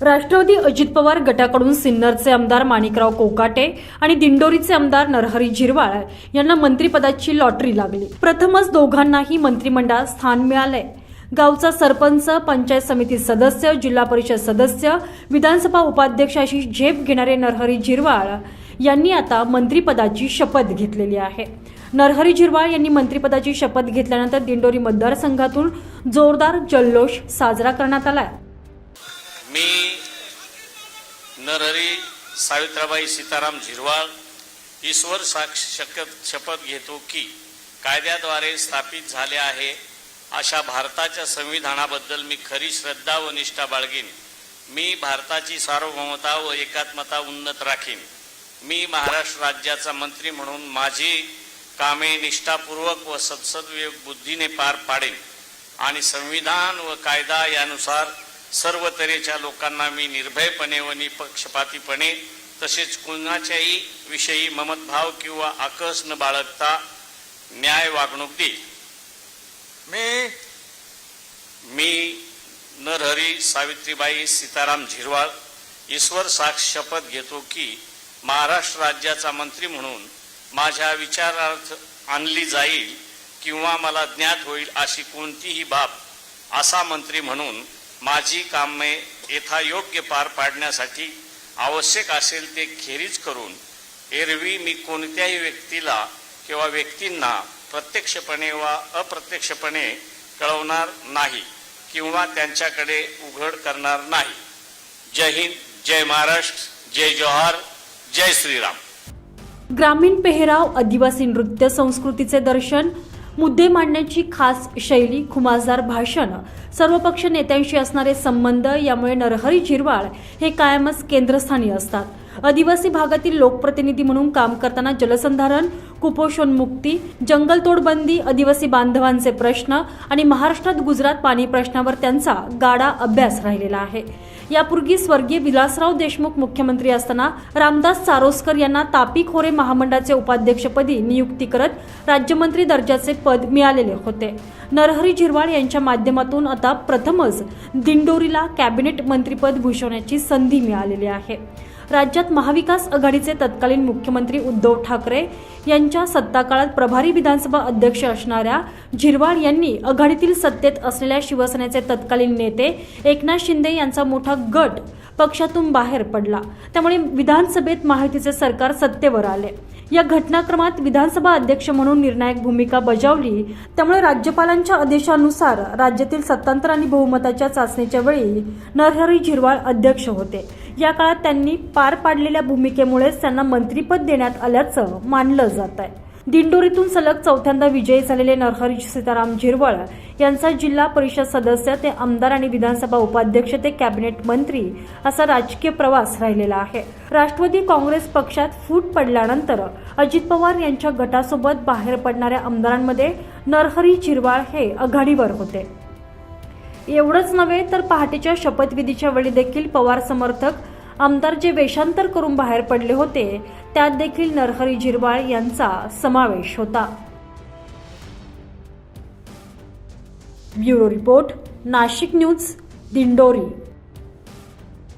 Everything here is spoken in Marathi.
राष्ट्रवादी अजित पवार गटाकडून सिन्नरचे आमदार माणिकराव कोकाटे आणि दिंडोरीचे आमदार नरहरी झिरवाळ यांना मंत्रिपदाची लॉटरी लागली. प्रथमच दोघांनाही मंत्रिमंडळात स्थान मिळालंय गावचा सरपंच पंचायत समिती सदस्य जिल्हा परिषद सदस्य विधानसभा उपाध्यक्ष अशी झेप घेणारे नरहरी झिरवाळ यांनी आता मंत्रिपदाची शपथ घेतलेली आहे. नरहरी झिरवाळ यांनी मंत्रिपदाची शपथ घेतल्यानंतर दिंडोरी मतदारसंघातून जोरदार जल्लोष साजरा करण्यात आला आहे मी नरहरी सावित्राबाई सीताराम झिरवाळ ईश्वर साक्ष शपथ शपथ घेतो की कायद्याद्वारे स्थापित झाले आहे अशा भारताच्या संविधानाबद्दल मी खरी श्रद्धा व निष्ठा बाळगीन. मी भारताची सार्वभौमता व एकात्मता उन्नत राखीन. मी महाराष्ट्र राज्याचा मंत्री म्हणून माझी कामे निष्ठापूर्वक व सत्सद्विवेक बुद्धीने पार पाडेन. आणि संविधान व कायदा यानुसार सर्व तऱ्हेच्या लोकांना मी निर्भयपणे व निपक्षपातीपणे तसेच कुणाच्याही विषयी ममतभाव किंवा आकस न बाळगता न्याय वागणूक देईल. मी मी नरहरी सावित्रीबाई सीताराम झिरवाळ ईश्वर साक्ष शपथ घेतो की महाराष्ट्र राज्याचा मंत्री म्हणून माझ्या विचारार्थ आणली जाईल किंवा मला ज्ञात होईल अशी कोणतीही बाब असा मंत्री म्हणून माझी कामे यथायोग्य पार पाडण्यासाठी आवश्यक असेल ते खेरीज करून एरवी मी कोणत्याही व्यक्तीला किंवा व्यक्तींना प्रत्यक्षपणे वा अप्रत्यक्षपणे कळवणार नाही किंवा त्यांच्याकडे उघड करणार नाही. जय हिंद जय महाराष्ट्र जय जोहार जय श्रीराम. ग्रामीण पेहराव आदिवासी नृत्य संस्कृतीचे दर्शन मुद्दे मांडण्याची खास शैली खुमासदार भाषण. सर्वपक्ष नेत्यांशी असणारे संबंध यामुळे नरहरी झिरवाळ हे कायमच केंद्रस्थानी असतात. आदिवासी भागातील लोकप्रतिनिधी म्हणून काम करताना जलसंधारण कुपोषणमुक्ती जंगलतोडबंदी आदिवासी बांधवांचे प्रश्न आणि महाराष्ट्रात गुजरात पाणी प्रश्नावर त्यांचा गाडा अभ्यास राहिलेला आहे. यापूर्वी स्वर्गीय विलासराव देशमुख मुख्यमंत्री असताना रामदास चारोस्कर यांना तापी खोरे महामंडळाचे उपाध्यक्षपदी नियुक्ती करत राज्यमंत्री दर्जाचे पद मिळालेले होते. नरहरी झिरवाळ यांच्या माध्यमातून आता प्रथमच दिंडोरीला कॅबिनेट मंत्रीपद भूषवण्याची संधी मिळालेली आहे. राज्यात महाविकास आघाडीचे तत्कालीन मुख्यमंत्री उद्धव ठाकरे यांच्या सत्ताकाळात प्रभारी विधानसभा अध्यक्ष असणाऱ्या झिरवाळ यांनी आघाडीतील सत्तेत असलेल्या शिवसेनेचे तत्कालीन नेते एकनाथ शिंदे यांचा मोठा गट पक्षातून बाहेर पडला. त्यामुळे विधानसभेत महायुतीचे सरकार सत्तेवर आले. या घटनाक्रमात विधानसभा अध्यक्ष म्हणून निर्णायक भूमिका बजावली. त्यामुळे राज्यपालांच्या आदेशानुसार राज्यातील सत्तांतर आणि बहुमताच्या चाचणीच्या वेळी नरहरी झिरवाळ अध्यक्ष होते. या काळात त्यांनी पार पाडलेल्या भूमिकेमुळेच त्यांना मंत्रीपद देण्यात आल्याचं मानलं जात आहे. दिंडोरीतून सलग चौथ्यांदा विजयी झालेले नरहरी सीताराम झिरवळ यांचा जिल्हा परिषद सदस्य ते आमदार आणि विधानसभा उपाध्यक्ष ते कॅबिनेट मंत्री असा राजकीय प्रवास राहिलेला आहे. राष्ट्रवादी काँग्रेस पक्षात फूट पडल्यानंतर अजित पवार यांच्या गटासोबत बाहेर पडणाऱ्या आमदारांमध्ये नरहरी झिरवाळ हे आघाडीवर होते. एवढंच नव्हे तर पहाटेच्या शपथविधीच्या वेळी देखील पवार समर्थक आमदार जे वेषांतर करून बाहेर पडले होते. त्यात देखील नरहरी झिरवाळ यांचा समावेश होता. Bureau report Nashik news Dindori.